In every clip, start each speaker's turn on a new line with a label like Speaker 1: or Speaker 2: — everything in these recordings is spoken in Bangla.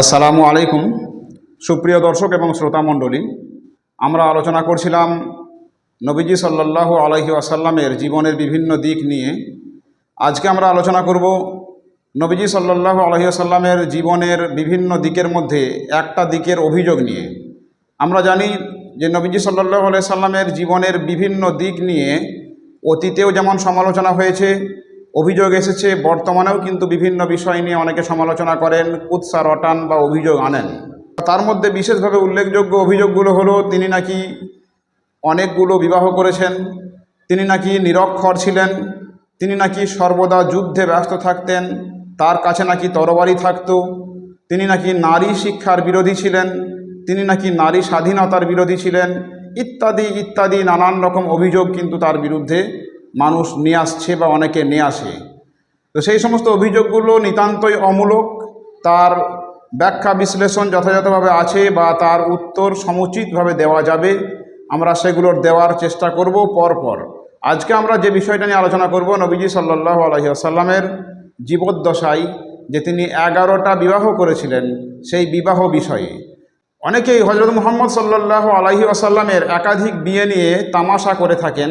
Speaker 1: আসসালামু আলাইকুম। সুপ্রিয় দর্শক এবং শ্রোতা মণ্ডলী, আমরা আলোচনা করছিলাম নবীজি সাল্লাহ আলহি আসাল্লামের জীবনের বিভিন্ন দিক নিয়ে। আজকে আমরা আলোচনা করব নবীজি সাল্লাহ আলহি আসাল্লামের জীবনের বিভিন্ন দিকের মধ্যে একটা দিকের অভিযোগ নিয়ে। আমরা জানি যে নবীজি সাল্লাহ আলাই সাল্লামের জীবনের বিভিন্ন দিক নিয়ে অতীতেও যেমন সমালোচনা হয়েছে অভিযোগ এসেছে, বর্তমানেও কিন্তু বিভিন্ন বিষয় নিয়ে অনেকে সমালোচনা করেন, কুৎসা রটান বা অভিযোগ আনেন। তার মধ্যে বিশেষভাবে উল্লেখযোগ্য অভিযোগগুলো হলো, তিনি নাকি অনেকগুলো বিবাহ করেছেন, তিনি নাকি নিরক্ষর ছিলেন, তিনি নাকি সর্বদা যুদ্ধে ব্যস্ত থাকতেন, তার কাছে নাকি তরবারি থাকত, তিনি নাকি নারী শিক্ষার বিরোধী ছিলেন, তিনি নাকি নারী স্বাধীনতার বিরোধী ছিলেন, ইত্যাদি ইত্যাদি নানান রকম অভিযোগ কিন্তু তার বিরুদ্ধে মানুষ নিয়ে আসছে বা অনেকে নিয়ে আসে। তো সেই সমস্ত অভিযোগগুলো নিতান্তই অমূলক। তার ব্যাখ্যা বিশ্লেষণ যথাযথভাবে আছে বা তার উত্তর সমুচিতভাবে দেওয়া যাবে। আমরা সেগুলোর দেওয়ার চেষ্টা করব পরপর। আজকে আমরা যে বিষয়টা নিয়ে আলোচনা করব নবীজি সাল্লাহ আলহি আসাল্লামের জীবদ্দশায়, যে তিনি এগারোটা বিবাহ করেছিলেন সেই বিবাহ বিষয়ে। অনেকেই হজরত মোহাম্মদ সাল্লাহ আলহি আসাল্লামের একাধিক বিয়ে নিয়ে তামাশা করে থাকেন।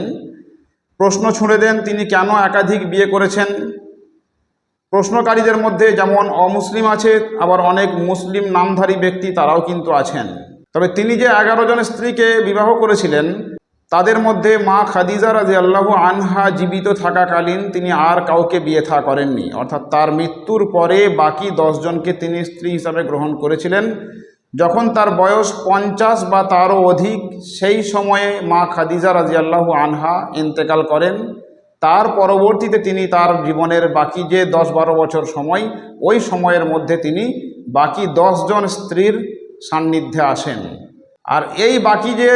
Speaker 1: প্রশ্ন ছুঁড়ে দেন, তিনি কেন একাধিক বিয়ে করেছেন? প্রশ্নকারীদের মধ্যে যেমন অমুসলিম আছে, আবার অনেক মুসলিম নামধারী ব্যক্তি তারাও কিন্তু আছেন। তবে তিনি যে এগারো জন স্ত্রীকে বিবাহ করেছিলেন, তাদের মধ্যে মা খাদিজা রাজি আল্লাহ আনহা জীবিত থাকাকালীন তিনি আর কাউকে বিয়ে থা করেননি। অর্থাৎ তার মৃত্যুর পরে বাকি দশজনকে তিনি স্ত্রী হিসাবে গ্রহণ করেছিলেন। যখন তার বয়স পঞ্চাশ বা তারও অধিক, সেই সময়ে মা খাদিজা রাজি আল্লাহ আনহা ইন্তেকাল করেন। তার পরবর্তীতে তিনি তার জীবনের বাকি যে দশ বারো বছর সময়, ওই সময়ের মধ্যে তিনি বাকি দশজন স্ত্রীর সান্নিধ্যে আসেন। আর এই বাকি যে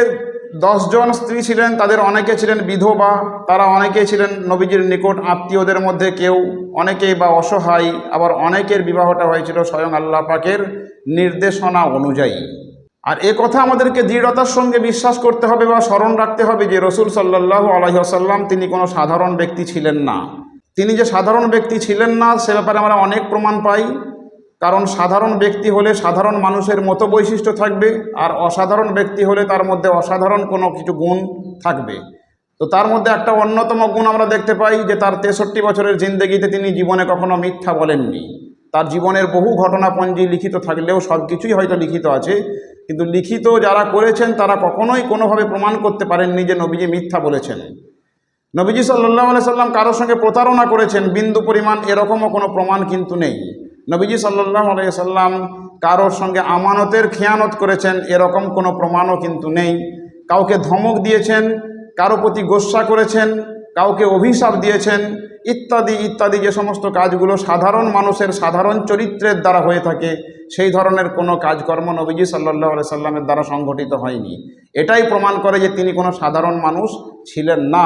Speaker 1: দশজন স্ত্রী ছিলেন, তাদের অনেকে ছিলেন বিধবা, তারা অনেকে ছিলেন নবীজির নিকট আত্মীয়দের মধ্যে কেউ, অনেকেই বা অসহায়, আবার অনেকের বিবাহটা হয়েছিল স্বয়ং আল্লাহ পাকের নির্দেশনা অনুযায়ী। আর এ কথা আমাদেরকে দৃঢ়তার সঙ্গে বিশ্বাস করতে হবে বা স্মরণ রাখতে হবে যে রসুল সাল্লাহ আলহিহাসাল্লাম তিনি কোনো সাধারণ ব্যক্তি ছিলেন না। তিনি যে সাধারণ ব্যক্তি ছিলেন না, সে ব্যাপারে আমরা অনেক প্রমাণ পাই। কারণ সাধারণ ব্যক্তি হলে সাধারণ মানুষের মতো বৈশিষ্ট্য থাকবে আর অসাধারণ ব্যক্তি হলে তার মধ্যে অসাধারণ কোনো কিছু গুণ থাকবে। তো তার মধ্যে একটা অন্যতম গুণ আমরা দেখতে পাই যে তার তেষট্টি বছরের জিন্দগিতে তিনি জীবনে কখনো মিথ্যা বলেননি। তার জীবনের বহু ঘটনাপঞ্জি লিখিত থাকলেও সব কিছুই হয়তো লিখিত আছে, কিন্তু লিখিত যারা করেছেন তারা কখনোই কোনোভাবে প্রমাণ করতে পারেননি যে নবীজি মিথ্যা বলেছেন। নবীজি সাল্লাহ সাল্লাম কারোর সঙ্গে প্রতারণা করেছেন, বিন্দু পরিমাণ এরকমও কোনো প্রমাণ কিন্তু নেই। নবীজি সাল্লাহ সাল্লাম কারোর সঙ্গে আমানতের খেয়ানত করেছেন, এরকম কোনো প্রমাণও কিন্তু নেই। কাউকে ধমক দিয়েছেন, কারও প্রতি গোসা করেছেন, কাউকে অভিশাপ দিয়েছেন, ইত্যাদি ইত্যাদি যে সমস্ত কাজগুলো সাধারণ মানুষের সাধারণ চরিত্রের দ্বারা হয়ে থাকে, সেই ধরনের কোনো কাজকর্ম নবীজি সাল্লাহ সাল্লামের দ্বারা সংঘটিত হয়নি। এটাই প্রমাণ করে যে তিনি কোনো সাধারণ মানুষ ছিলেন না।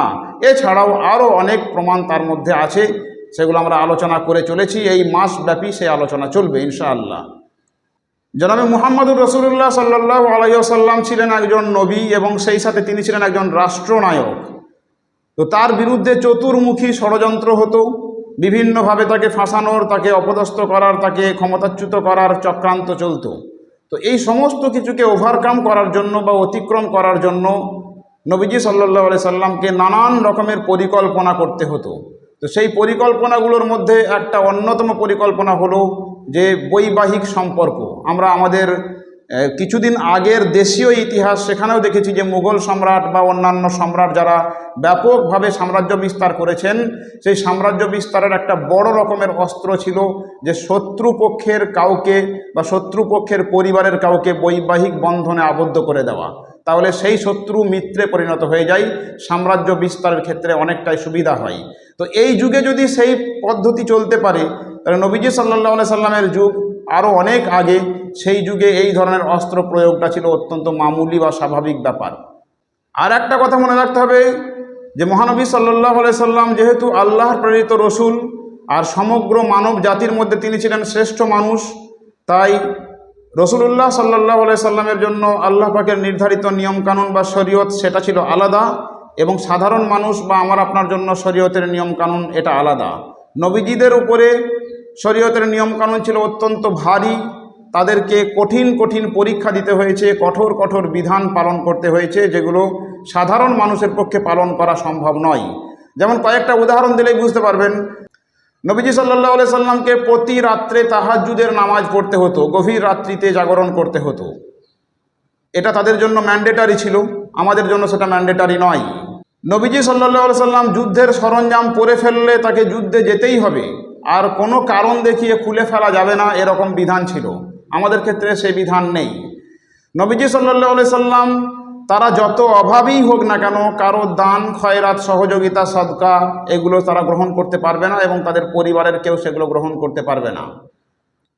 Speaker 1: এছাড়াও আরও অনেক প্রমাণ তার মধ্যে আছে। সেগুলো আমরা আলোচনা করে চলেছি। এই মাসব্যাপী সেই আলোচনা চলবে, ইনশাআল্লাহ। জনাবে মুহাম্মদুর রসুল্লাহ সাল্লাহ আলাইসাল্লাম ছিলেন একজন নবী এবং সেই সাথে তিনি ছিলেন একজন রাষ্ট্রনায়ক। তো তার বিরুদ্ধে চতুর্মুখী ষড়যন্ত্র হতো, বিভিন্নভাবে তাকে ফাঁসানোর, তাকে অপদস্থ করার, তাকে ক্ষমতাচ্যুত করার চক্রান্ত চলত। তো এই সমস্ত কিছুকে ওভারকাম করার জন্য বা অতিক্রম করার জন্য নবীজি সাল্লাহ আলি সাল্লামকে নানান রকমের পরিকল্পনা করতে হতো। তো সেই পরিকল্পনাগুলোর মধ্যে একটা অন্যতম পরিকল্পনা হলো যে বৈবাহিক সম্পর্ক। আমরা আমাদের কিছুদিন আগের দেশীয় ইতিহাস সেখানেও দেখেছি যে মুঘল সম্রাট বা অন্যান্য সম্রাট যারা ব্যাপকভাবে সাম্রাজ্য বিস্তার করেছেন, সেই সাম্রাজ্য বিস্তারের একটা বড় রকমের অস্ত্র ছিল যে শত্রুপক্ষের কাউকে বা শত্রুপক্ষের পরিবারের কাউকে বৈবাহিক বন্ধনে আবদ্ধ করে দেওয়া। তাহলে সেই শত্রু মিত্রে পরিণত হয়ে যায়। সাম্রাজ্য বিস্তারের ক্ষেত্রে অনেকটাই সুবিধা হয়। তো এই যুগে যদি সেই পদ্ধতি চলতে পারে, তাহলে নবীজি সাল্লাহ সাল্লামের যুগ আরও অনেক আগে সেই যুগে এই ধরনের অস্ত্র প্রয়োগটা ছিল অত্যন্ত মামুলি বা স্বাভাবিক ব্যাপার। আর একটা কথা মনে রাখতে হবে যে মহানবী সাল্লাহ সাল্লাম যেহেতু আল্লাহর প্রেরিত রসুল আর সমগ্র মানব জাতির মধ্যে তিনি ছিলেন শ্রেষ্ঠ মানুষ, তাই রসুল্লাহ সাল্লাহ সাল্লামের জন্য আল্লাহ পাকের নির্ধারিত নিয়মকানুন বা শরীয়ত, সেটা ছিল আলাদা, এবং সাধারণ মানুষ বা আমার আপনার জন্য শরীয়তের নিয়মকানুন এটা আলাদা। নবীজিদের উপরে শরীয়তের নিয়মকানুন ছিল অত্যন্ত ভারী, তাদেরকে কঠিন কঠিন পরীক্ষা দিতে হয়েছে, কঠোর কঠোর বিধান পালন করতে হয়েছে, যেগুলো সাধারণ মানুষের পক্ষে পালন করা সম্ভব নয়। যেমন কয়েকটা উদাহরণ দিলেই বুঝতে পারবেন নবীজি সাল্লাহ আলাই সাল্লামকে প্রতি রাত্রে তাহাজুদের নামাজ পড়তে হতো, গভীর রাত্রিতে জাগরণ করতে হতো। এটা তাদের জন্য ম্যান্ডেটারি ছিল, আমাদের জন্য সেটা ম্যান্ডেটারি নয়। নবীজি সাল্লাহ সাল্লাম যুদ্ধের সরঞ্জাম পরে ফেললে তাকে যুদ্ধে যেতেই হবে। আর কোনো কারণ দেখিয়ে খুলে ফেলা যাবে না, এরকম বিধান ছিল। আমাদের ক্ষেত্রে সেই বিধান নেই। নবীজি সাল্লাহ সাল্লাম তারা যত অভাবই হোক না কেন, কারও দান, খয়রাত, সহযোগিতা, সদকা, এগুলো তারা গ্রহণ করতে পারবে না এবং তাদের পরিবারের কেউ সেগুলো গ্রহণ করতে পারবে না।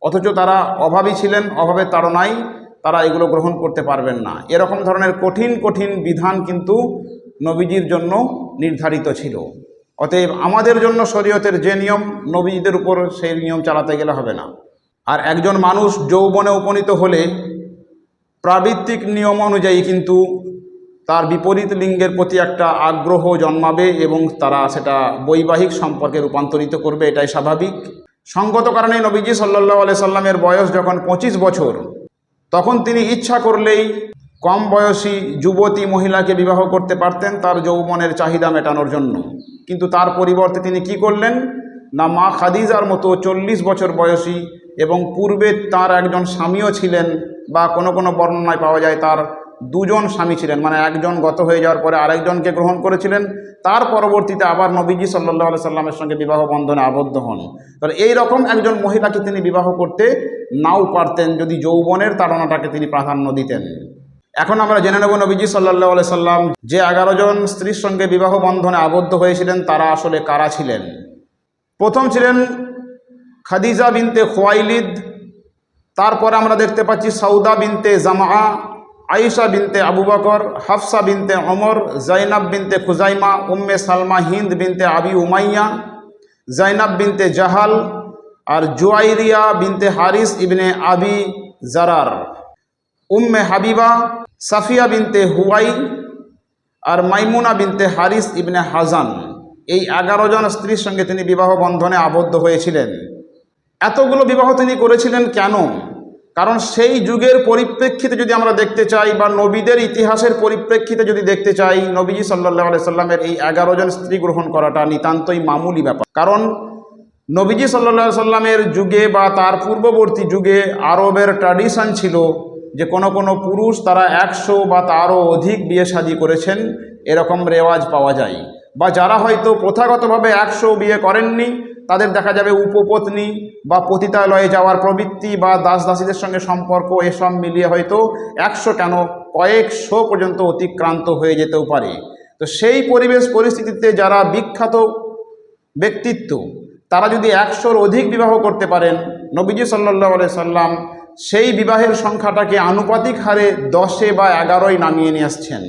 Speaker 1: অথচ তারা অভাবী ছিলেন, অভাবের তাড়নায় তারা এগুলো গ্রহণ করতে পারবেন না। এরকম ধরনের কঠিন কঠিন বিধান কিন্তু নবীজির জন্য নির্ধারিত ছিল। অতএব আমাদের জন্য শরীয়তের যে নিয়ম, নবীজিদের উপর সেই নিয়ম চালাতে গেলে হবে না। আর একজন মানুষ যৌবনে উপনীত হলে প্রাবৃত্তিক নিয়ম অনুযায়ী কিন্তু তার বিপরীত লিঙ্গের প্রতি একটা আগ্রহ জন্মাবে এবং তারা সেটা বৈবাহিক সম্পর্কে রূপান্তরিত করবে, এটাই স্বাভাবিক। সঙ্গত কারণে নবীজি সাল্লাহ আলাই সাল্লামের বয়স যখন পঁচিশ বছর, তখন তিনি ইচ্ছা করলেই কম বয়সী যুবতী মহিলাকে বিবাহ করতে পারতেন তার যৌবনের চাহিদা মেটানোর জন্য। কিন্তু তার পরিবর্তে তিনি কি করলেন? না, মা খাদিজার মতো চল্লিশ বছর বয়সী এবং পূর্বে তার একজন স্বামীও ছিলেন বা কোনো কোনো বর্ণনায় পাওয়া যায় তার দুজন স্বামী ছিলেন মানে একজন গত হয়ে যাওয়ার পরে আরেকজনকে গ্রহণ করেছিলেন, তার পরবর্তীতে আবার নবীজি সাল্লাহ আলি সাল্লামের সঙ্গে বিবাহ বন্ধনে আবদ্ধ হন। তাহলে এই রকম একজন মহিলাকে তিনি বিবাহ করতে নাও পারতেন, যদি যৌবনের তাড়নাটাকে তিনি প্রাধান্য দিতেন। এখন আমরা জেনে নেব নবীজি সাল্লাহ আলি সাল্লাম যে এগারো জন স্ত্রীর সঙ্গে বিবাহ বন্ধনে আবদ্ধ হয়েছিলেন, তারা আসলে কারা ছিলেন? প্রথম ছিলেন খাদিজা বিনতে খোয়াইলিদ তারপর আমরা দেখতে পাচ্ছি সৌদা বিনতে জামা আয়েশা বিনতে আবু বকর, হাফসা বিনতে অমর জাইনাব বিনতে Khuzaima, Umme Salma Hind bint Abi Umayya, Zainab bint Jahsh আর Juwayriya bint Harith ibn Abi Dirar. Umm Habiba, Safiyya bint Huyayy আর Maimuna bint Harith ibn Hazn. এই এগারো জন স্ত্রীর সঙ্গে তিনি বিবাহ বন্ধনে আবদ্ধ হয়েছিলেন। এতগুলো বিবাহ তিনি করেছিলেন কেন? কারণ সেই যুগের পরিপ্রেক্ষিতে যদি আমরা দেখতে চাই বা নবীদের ইতিহাসের পরিপ্রেক্ষিতে যদি দেখতে চাই, নবীজি সাল্লাহ সাল্লামের এই এগারো জন স্ত্রী গ্রহণ করাটা নিতান্তই মামুলি ব্যাপার। কারণ নবীজি সাল্লাহ সাল্লামের যুগে বা তার পূর্ববর্তী যুগে আরবের ট্র্যাডিশন ছিল যে কোনো কোনো পুরুষ তারা একশো বা তারও অধিক বিয়ে শাদী করেছেন, এরকম রেওয়াজ পাওয়া যায়। বা যারা হয়তো প্রথাগতভাবে একশো বিয়ে করেননি তাদের দেখা যাবে উপপত্নী বা পতিতালয়ে যাওয়ার প্রবৃত্তি বা দাস দাসীদের সঙ্গে সম্পর্ক এসব মিলিয়ে হয়তো একশো কেন কয়েকশো পর্যন্ত অতিক্রান্ত হয়ে যেতেও পারে। তো সেই পরিবেশ পরিস্থিতিতে যারা বিখ্যাত ব্যক্তিত্ব, তারা যদি একশোর অধিক বিবাহ করতে পারেন, নবীজি সাল্লাহ সাল্লাম সেই বিবাহের সংখ্যাটাকে আনুপাতিক হারে দশে বা এগারোয় নামিয়ে নিয়ে আসছেন।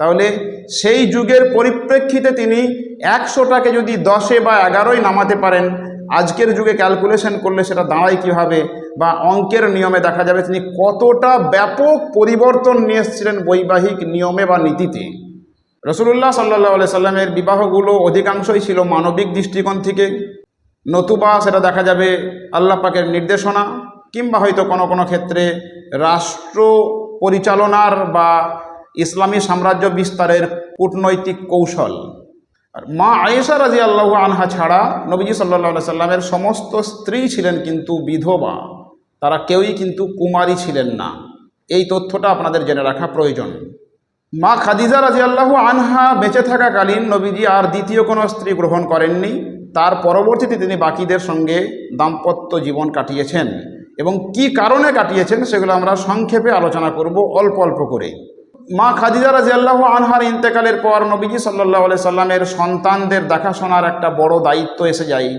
Speaker 1: তাহলে সেই যুগের পরিপ্রেক্ষিতে তিনি একশোটাকে যদি দশে বা এগারোয় নামাতে পারেন, আজকের যুগে ক্যালকুলেশন করলে সেটা দাঁড়ায় কীভাবে বা অঙ্কের নিয়মে দেখা যাবে তিনি কতটা ব্যাপক পরিবর্তন নিয়ে এসেছিলেন বৈবাহিক নিয়মে বা নীতিতে। রসুল্লাহ সাল্লাহ সাল্লামের বিবাহগুলো অধিকাংশই ছিল মানবিক দৃষ্টিকোণ থেকে। নতুবা সেটা দেখা যাবে আল্লাহ পাকের নির্দেশনা, কিংবা হয়তো কোনো কোনো ক্ষেত্রে রাষ্ট্র পরিচালনার বা ইসলামী সাম্রাজ্য বিস্তারের কূটনৈতিক কৌশল। আর মা আয়েশা রাজি আল্লাহ আনহা ছাড়া নবীজি সাল্লাহ সাল্লামের সমস্ত স্ত্রী ছিলেন কিন্তু বিধবা। তারা কেউই কিন্তু কুমারী ছিলেন না। এই তথ্যটা আপনাদের জেনে রাখা প্রয়োজন। মা খাদিজা রাজি আল্লাহ আনহা বেঁচে থাকাকালীন নবীজি আর দ্বিতীয় কোনো স্ত্রী গ্রহণ করেননি। তার পরবর্তীতে তিনি বাকিদের সঙ্গে দাম্পত্য জীবন কাটিয়েছেন। এবং কি কারণে কাটিয়েছেন সেগুলো আমরা সংক্ষেপে আলোচনা করব অল্প অল্প করে। মা খাদিজা রাজি আল্লাহ আনহার ইন্তেকালের পর নবীজি সাল্লাহ আলি সাল্লামের সন্তানদের দেখাশোনার একটা বড় দায়িত্ব এসে যায়।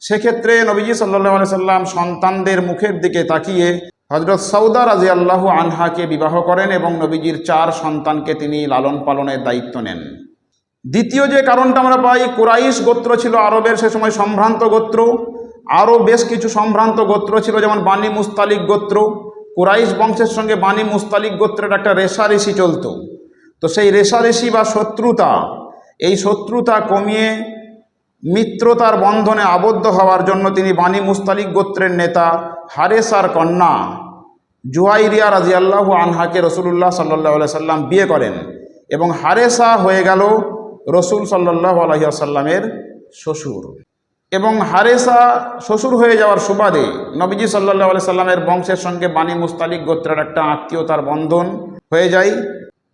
Speaker 1: সেক্ষেত্রে নবীজি সাল্লাহ আলি সাল্লাম সন্তানদের মুখের দিকে তাকিয়ে হজরত সৌদা রাজি আল্লাহ আনহাকে বিবাহ করেন এবং নবীজির চার সন্তানকে তিনি লালন পালনের দায়িত্ব নেন। দ্বিতীয় যে কারণটা আমরা পাই, কুরাইশ গোত্র ছিল আরবের সে সময় সম্ভ্রান্ত গোত্র। আরও বেশ কিছু সম্ভ্রান্ত গোত্র ছিল, যেমন বাণী মুস্তালিক গোত্র। কুরাইশ বংশের সঙ্গে বাণী মুস্তালিক গোত্রের একটা রেশারেশি চলত। তো সেই রেশারেশি বা শত্রুতা, এই শত্রুতা কমিয়ে মিত্রতার বন্ধনে আবদ্ধ হওয়ার জন্য তিনি বানি মুস্তালিক গোত্রের নেতা হারেসার কন্যা জুয়াইরিয়া রাজিয়াল্লাহু আনহাকে রসুল্লাহ সাল্লাহ সাল্লাম বিয়ে করেন এবং হারেসা হয়ে গেল রসুল সাল্লাহ আলহিহাসাল্লামের শ্বশুর। এবং হারেসা শ্বশুর হয়ে যাওয়ার সুবাদে নবীজি সাল্লাহ আলি সাল্লামের বংশের সঙ্গে বাণী মুস্তালিক গোত্রের একটা আত্মীয়তার বন্ধন হয়ে যায়।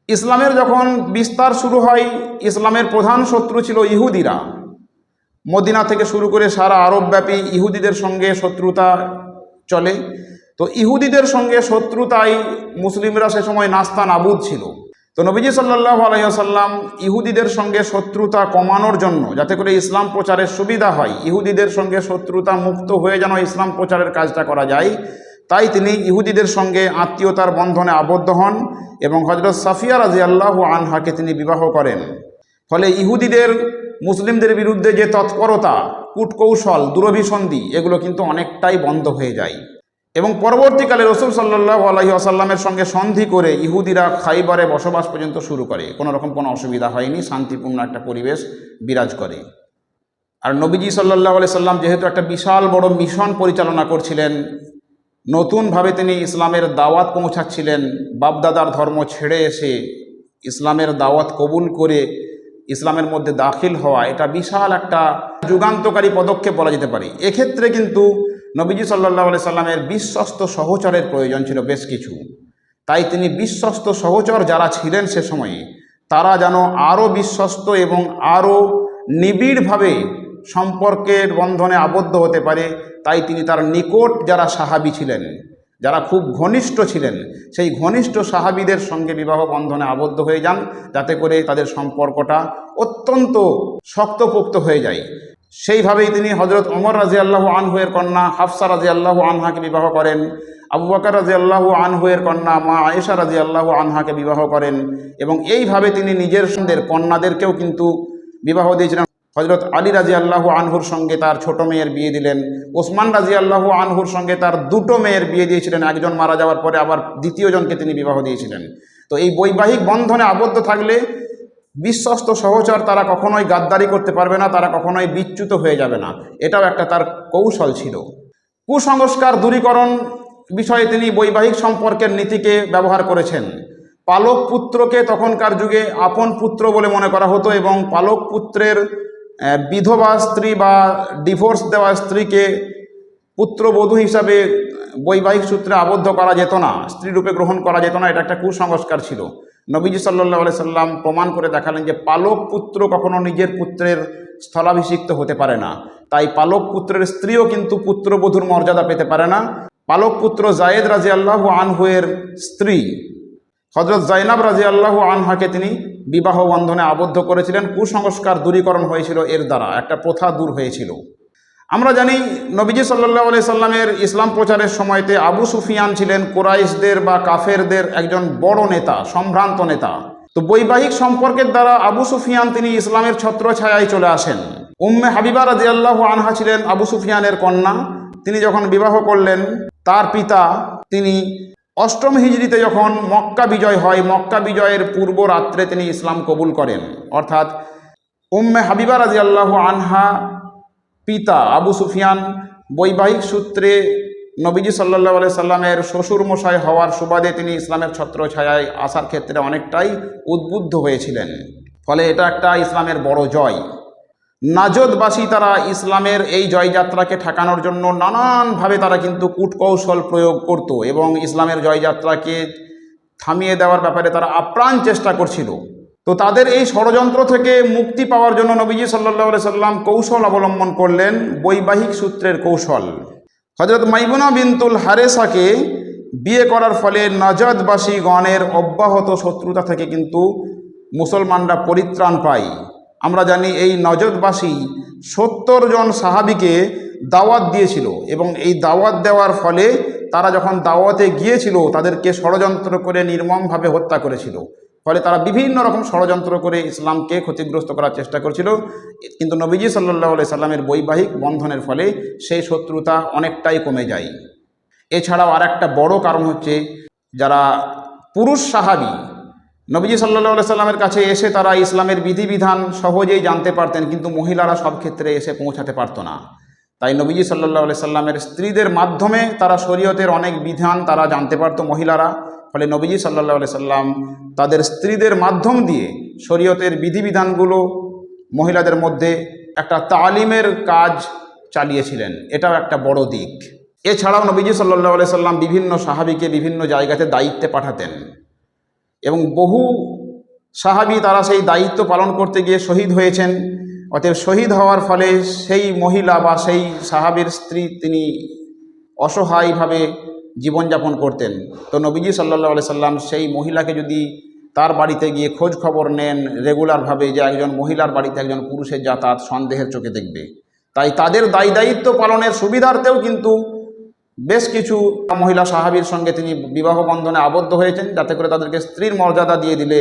Speaker 1: ইসলামের যখন বিস্তার শুরু হয়, ইসলামের প্রধান শত্রু ছিল ইহুদিরা। মদিনা থেকে শুরু করে সারা আরবব্যাপী ইহুদিদের সঙ্গে শত্রুতা চলে। তো ইহুদিদের সঙ্গে শত্রুতায় মুসলিমরা সে সময় নাস্তা নাবুদ ছিল। তো নবীজি সাল্লাহ আলহিহাসাল্লাম ইহুদিদের সঙ্গে শত্রুতা কমানোর জন্য, যাতে করে ইসলাম প্রচারের সুবিধা হয়, ইহুদিদের সঙ্গে শত্রুতা মুক্ত হয়ে যেন ইসলাম প্রচারের কাজটা করা যায়, তাই তিনি ইহুদিদের সঙ্গে আত্মীয়তার বন্ধনে আবদ্ধ হন এবং হজরত সাফিয়া রাজি আল্লাহ আনহাকে তিনি বিবাহ করেন। ফলে ইহুদিদের, মুসলিমদের বিরুদ্ধে যে তৎপরতা, কূটকৌশল, দুরভিসন্ধি, এগুলো কিন্তু অনেকটাই বন্ধ হয়ে যায়। এবং পরবর্তীকালে রসুল সাল্লাহ আলহি আসাল্লামের সঙ্গে সন্ধি করে ইহুদিরা খাইবারে বসবাস পর্যন্ত শুরু করে। কোনো রকম কোনো অসুবিধা হয়নি, শান্তিপূর্ণ একটা পরিবেশ বিরাজ করে। আর নবীজি সাল্লাহ আলি সাল্লাম যেহেতু একটা বিশাল বড় মিশন পরিচালনা করছিলেন, নতুনভাবে তিনি ইসলামের দাওয়াত পৌঁছাচ্ছিলেন, বাপদাদার ধর্ম ছেড়ে এসে ইসলামের দাওয়াত কবুল করে ইসলামের মধ্যে দাখিল হওয়া, এটা বিশাল একটা যুগান্তকারী পদক্ষেপ বলা যেতে পারে। এক্ষেত্রে কিন্তু নবীজি সাল্লাহ আলি সাল্লামের বিশ্বস্ত সহচরের প্রয়োজন ছিল বেশ কিছু। তাই তিনি বিশ্বস্ত সহচর যারা ছিলেন সে সময়ে, তারা যেন আরও বিশ্বস্ত এবং আরও নিবিড়ভাবে সম্পর্কের বন্ধনে আবদ্ধ হতে পারে, তাই তিনি তার নিকট যারা সাহাবি ছিলেন, যারা খুব ঘনিষ্ঠ ছিলেন, সেই ঘনিষ্ঠ সাহাবিদের সঙ্গে বিবাহ বন্ধনে আবদ্ধ হয়ে যান, যাতে করে তাদের সম্পর্কটা অত্যন্ত শক্তপোক্ত হয়ে যায়। সেইভাবেই তিনি হজরত অমর রাজি আল্লাহ আনহুয়ের কন্যা হাফসা রাজি আল্লাহ আনহাকে বিবাহ করেন, আবু বাকর রাজি আল্লাহ আনহুয়ের কন্যা মা আয়েশা রাজি আল্লাহ আনহাকে বিবাহ করেন এবং এইভাবে তিনি নিজের সঙ্গে কন্যাদেরকেও কিন্তু বিবাহ দিয়েছিলেন। হজরত আলী রাজি আল্লাহ আনহুর সঙ্গে তার ছোট মেয়ের বিয়ে দিলেন, ওসমান রাজি আল্লাহ আনহুর সঙ্গে তার দুটো মেয়ের বিয়ে দিয়েছিলেন, একজন মারা যাওয়ার পরে আবার দ্বিতীয় জনকে তিনি বিবাহ দিয়েছিলেন। তো এই বৈবাহিক বন্ধনে আবদ্ধ থাকলে বিশ্বস্ত সহচর তারা কখনোই গাদ্দারি করতে পারবে না, তারা কখনোই বিচ্যুত হয়ে যাবে না। এটাও একটা তার কৌশল ছিল। কুসংস্কার দূরীকরণ বিষয়ে তিনি বৈবাহিক সম্পর্কের নীতিকে ব্যবহার করেছেন। পালক পুত্রকে তখনকার যুগে আপন পুত্র বলে মনে করা হতো এবং পালক পুত্রের বিধবা স্ত্রী বা ডিভোর্স দেওয়া স্ত্রীকে পুত্রবধূ হিসাবে বৈবাহিক সূত্রে আবদ্ধ করা যেত না, স্ত্রীরূপে গ্রহণ করা যেত না, এটা একটা কুসংস্কার ছিল। নবীজি সাল্লাহ সাল্লাম প্রমাণ করে দেখালেন যে পালক পুত্র কখনো নিজের পুত্রের স্থলাভিষিক্ত হতে পারে না। তাই পালক পুত্রের স্ত্রীও কিন্তু পুত্রবধূর মর্যাদা পেতে পারে না। পালক পুত্র জায়েদ রাজি আল্লাহ আনহুয়ের স্ত্রী। হজরত জাইনাব রাজি আল্লাহ আনহাকে তিনি বিবাহ বন্ধনে আবদ্ধ করেছিলেন। কুসংস্কার দূরীকরণ হয়েছিল এর দ্বারা। একটা প্রথা দূর হয়েছিল। আমরা জানি নবীজি সাল্লাহ আলি সাল্লামের ইসলাম প্রচারের সময়তে আবু সুফিয়ান ছিলেন কোরাইশদের বা কাফেরদের একজন বড় নেতা, সম্ভ্রান্ত নেতা। তো বৈবাহিক সম্পর্কের দ্বারা আবু সুফিয়ান তিনি ইসলামের ছত্রছায়ায় চলে আসেন। উম্মে হাবিবা রাজি আল্লাহ আনহা ছিলেন আবু সুফিয়ানের কন্যা। তিনি যখন বিবাহ করলেন, তার পিতা তিনি অষ্টম হিজড়িতে যখন মক্কা বিজয় হয়, মক্কা বিজয়ের পূর্ব রাত্রে তিনি ইসলাম কবুল করেন। অর্থাৎ উম্মে হাবিবা রাজি আল্লাহ আনহা পিতা আবু সুফিয়ান বৈবাহিক সূত্রে নবীজি সাল্লাহ আলাই সাল্লামের শ্বশুর মশাই হওয়ার সুবাদে তিনি ইসলামের ছত্র ছায়ায় আসার ক্ষেত্রে অনেকটাই উদ্বুদ্ধ হয়েছিলেন। ফলে এটা একটা ইসলামের বড় জয়। নাজদবাসী তারা ইসলামের এই জয়যাত্রাকে ঠেকানোর জন্য নানানভাবে তারা কিন্তু কূটকৌশল প্রয়োগ করত এবং ইসলামের জয়যাত্রাকে থামিয়ে দেওয়ার ব্যাপারে তারা আপ্রাণ চেষ্টা করছিল। তো তাদের এই ষড়যন্ত্র থেকে মুক্তি পাওয়ার জন্য নবীজি সাল্লাহ সাল্লাম কৌশল অবলম্বন করলেন বৈবাহিক সূত্রের কৌশল। হজরত মাইবুনা বিনতুল হারেসাকে বিয়ে করার ফলে নাজাদবাসী গণের অব্যাহত শত্রুতা থেকে কিন্তু মুসলমানরা পরিত্রাণ পায়। আমরা জানি এই নজদবাসী সত্তর জন সাহাবিকে দাওয়াত দিয়েছিল এবং এই দাওয়াত দেওয়ার ফলে তারা যখন দাওয়াতে গিয়েছিল তাদেরকে ষড়যন্ত্র করে নির্মমভাবে হত্যা করেছিল। ফলে তারা বিভিন্ন রকম ষড়যন্ত্র করে ইসলামকে ক্ষতিগ্রস্ত করার চেষ্টা করছিল। কিন্তু নবীজি সাল্লাহ আলি সাল্লামের বৈবাহিক বন্ধনের ফলে সেই শত্রুতা অনেকটাই কমে যায়। এছাড়াও আর একটা বড় কারণ হচ্ছে যারা পুরুষ সাহাবি, নবীজি সাল্লাহ সাল্লামের কাছে এসে তারা ইসলামের বিধিবিধান সহজেই জানতে পারতেন, কিন্তু মহিলারা সব ক্ষেত্রে এসে পৌঁছাতে পারতো না। তাই নবীজি সাল্লাহ সাল্লামের স্ত্রীদের মাধ্যমে তারা শরীয়তের অনেক বিধান তারা জানতে পারতো মহিলারা। ফলে নবীজি সাল্লাহ সাল্লাম তাদের স্ত্রীদের মাধ্যম দিয়ে শরীয়তের বিধিবিধানগুলো মহিলাদের মধ্যে একটা তালিমের কাজ চালিয়েছিলেন। এটাও একটা বড় দিক। এছাড়াও নবীজি সাল্লাহ সাল্লাম বিভিন্ন সাহাবিকে বিভিন্ন জায়গাতে দায়িত্বে পাঠাতেন এবং বহু সাহাবি তারা সেই দায়িত্ব পালন করতে গিয়ে শহীদ হয়েছেন। অতএব শহীদ হওয়ার ফলে সেই মহিলা বা সেই সাহাবির স্ত্রী তিনি অসহায়ভাবে জীবনযাপন করতেন। তো নবীজি সাল্লাহ সাল্লাম সেই মহিলাকে যদি তার বাড়িতে গিয়ে খোঁজ খবর নেন রেগুলারভাবে যে একজন মহিলার বাড়িতে একজন পুরুষের যাতায়াত সন্দেহের চোখে দেখবে। তাই তাদের দায়ী দায়িত্ব পালনের সুবিধার্থেও কিন্তু বেশ কিছু মহিলা সাহাবীর সঙ্গে তিনি বিবাহ বন্ধনে আবদ্ধ হয়েছেন, যাতে করে তাদেরকে স্ত্রীর মর্যাদা দিয়ে দিলে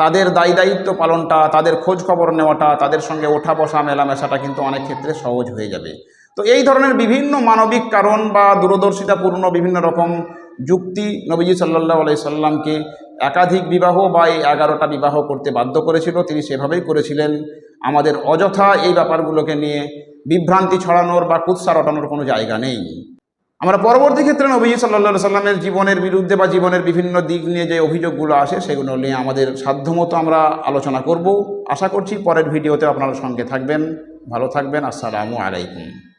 Speaker 1: তাদের দায়ী দায়িত্ব পালনটা, তাদের খোঁজ খবর নেওয়াটা, তাদের সঙ্গে ওঠা বসা মেলামেশাটা কিন্তু অনেক ক্ষেত্রে সহজ হয়ে যাবে। তো এই ধরনের বিভিন্ন মানবিক কারণ বা দূরদর্শিতাপূর্ণ বিভিন্ন রকম যুক্তি নবীজি সাল্লাহ আলাই সাল্লামকে একাধিক বিবাহ বা এই এগারোটা বিবাহ করতে বাধ্য করেছিল, তিনি সেভাবেই করেছিলেন। আমাদের অযথা এই ব্যাপারগুলোকে নিয়ে বিভ্রান্তি ছড়ানোর বা কুৎসা রটানোর কোনো জায়গা নেই। আমরা পরবর্তী ক্ষেত্রে নবীজি সাল্লা সাল্লামের জীবনের বিরুদ্ধে বা জীবনের বিভিন্ন দিক নিয়ে যে অভিযোগগুলো আসে, সেগুলো নিয়ে আমাদের সাধ্যমতো আমরা আলোচনা করব। আশা করছি পরের ভিডিওতে আপনারা সঙ্গে থাকবেন। ভালো থাকবেন। আসসালামু আলাইকুম।